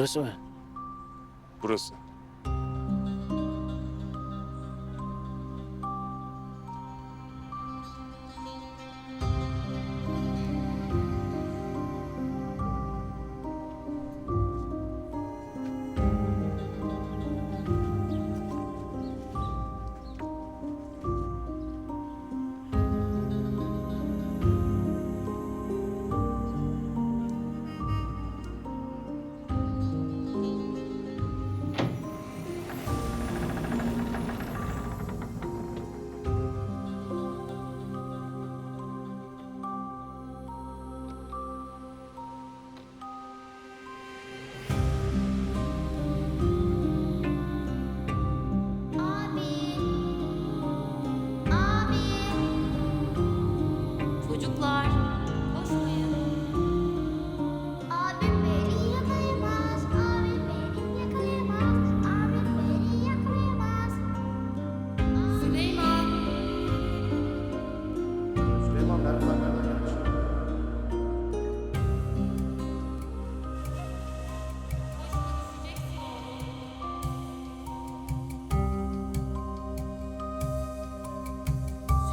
Burası mı? Burası.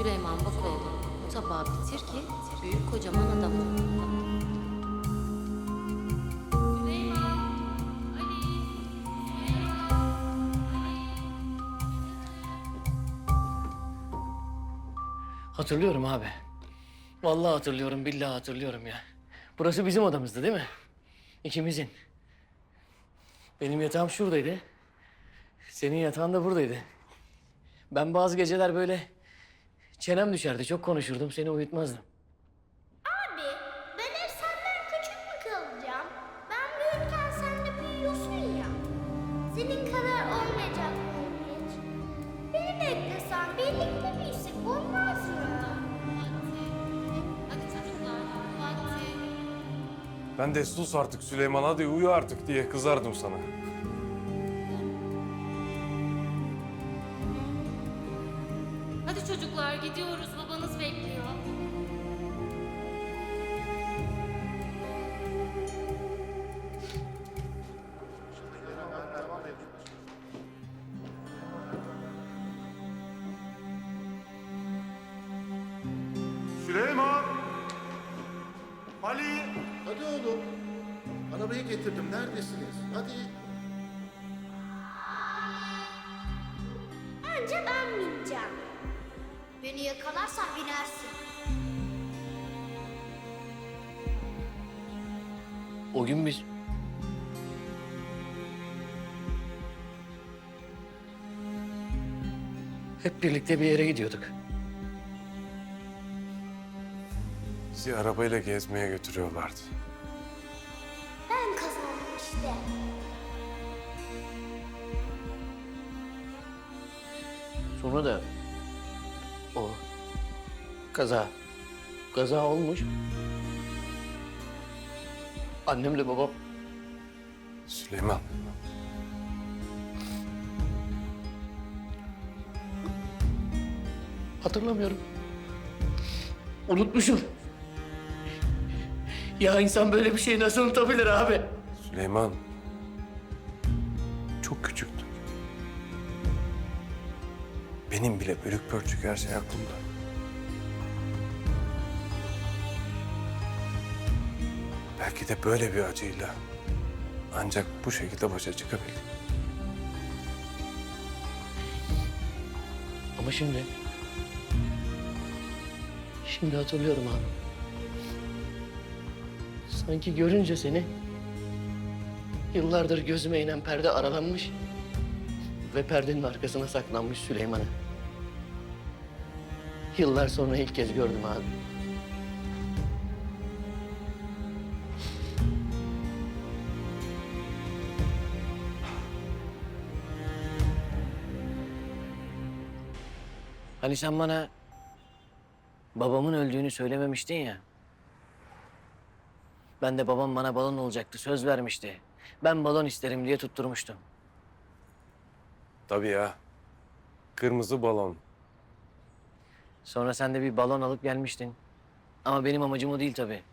Süleyman bak oğlum. Bu tabağı bitir ki büyük kocaman adam Hatırlıyorum abi. Vallahi hatırlıyorum, billahi hatırlıyorum ya. Burası bizim odamızdı değil mi? İkimizin. Benim yatağım şuradaydı. Senin yatağın da buradaydı. Ben bazı geceler böyle çenem düşerdi. Çok konuşurdum, seni uyutmazdım. Abi ben hep senden küçük mü kalacağım? Ben büyürken sen de büyüyorsun ya. Senin kadar olmayacak mıyım hiç? Beni beklesen birlikte büyüsek olmaz mı? Ben de sus artık Süleyman hadi uyu artık diye kızardım sana. Hadi çocuklar gidiyoruz, babanız bekliyor. Süleyman! Ali! Hadi oğlum. Arabayı getirdim. Neredesiniz? Hadi. Yakalarsan binersin. O gün biz... Hep birlikte bir yere gidiyorduk. Bizi arabayla gezmeye götürüyorlardı. Ben kazandım işte. Sonra da o kaza kaza olmuş. Annemle babam Süleyman. hatırlamıyorum. Unutmuşum. Ya insan böyle bir şeyi nasıl unutabilir abi? Süleyman. Çok küçüktün. Benim bile bölük pörçük her şey aklımda. Belki de böyle bir acıyla ancak bu şekilde başa çıkabildim. Ama şimdi... Şimdi hatırlıyorum abi. Sanki görünce seni... Yıllardır gözüme inen perde aralanmış... Ve perdenin arkasına saklanmış Süleyman'ı. Yıllar sonra ilk kez gördüm abi. Hani sen bana babamın öldüğünü söylememiştin ya. Ben de babam bana balon olacaktı, söz vermişti. Ben balon isterim diye tutturmuştum. Tabii ya. Kırmızı balon. Sonra sen de bir balon alıp gelmiştin. Ama benim amacım o değil tabii.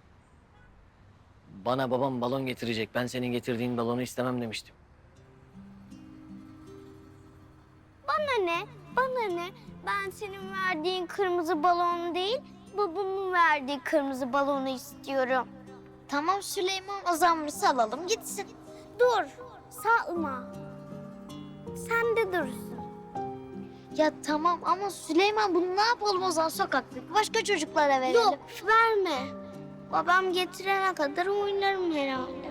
Bana babam balon getirecek. Ben senin getirdiğin balonu istemem demiştim. Bana ne? Bana ne? Ben senin verdiğin kırmızı balon değil, babamın verdiği kırmızı balonu istiyorum. Tamam Süleyman o zaman salalım gitsin. Dur, salma. Sen de dursun. Ya tamam ama Süleyman bunu ne yapalım o zaman sokaktaki başka çocuklara verelim. Yok, verme. Babam getirene kadar oynarım herhalde.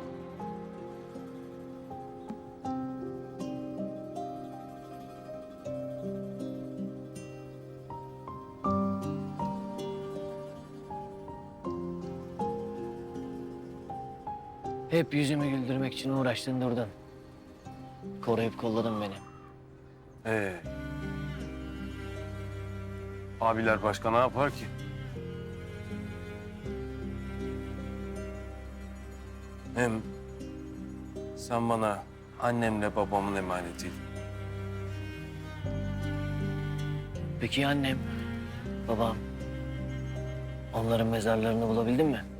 Hep yüzümü güldürmek için uğraştın durdun. Koruyup kolladın beni. Ee, abiler başka ne yapar ki? Hem sen bana annemle babamın emanetiydin. Peki annem, babam? Onların mezarlarını bulabildin mi?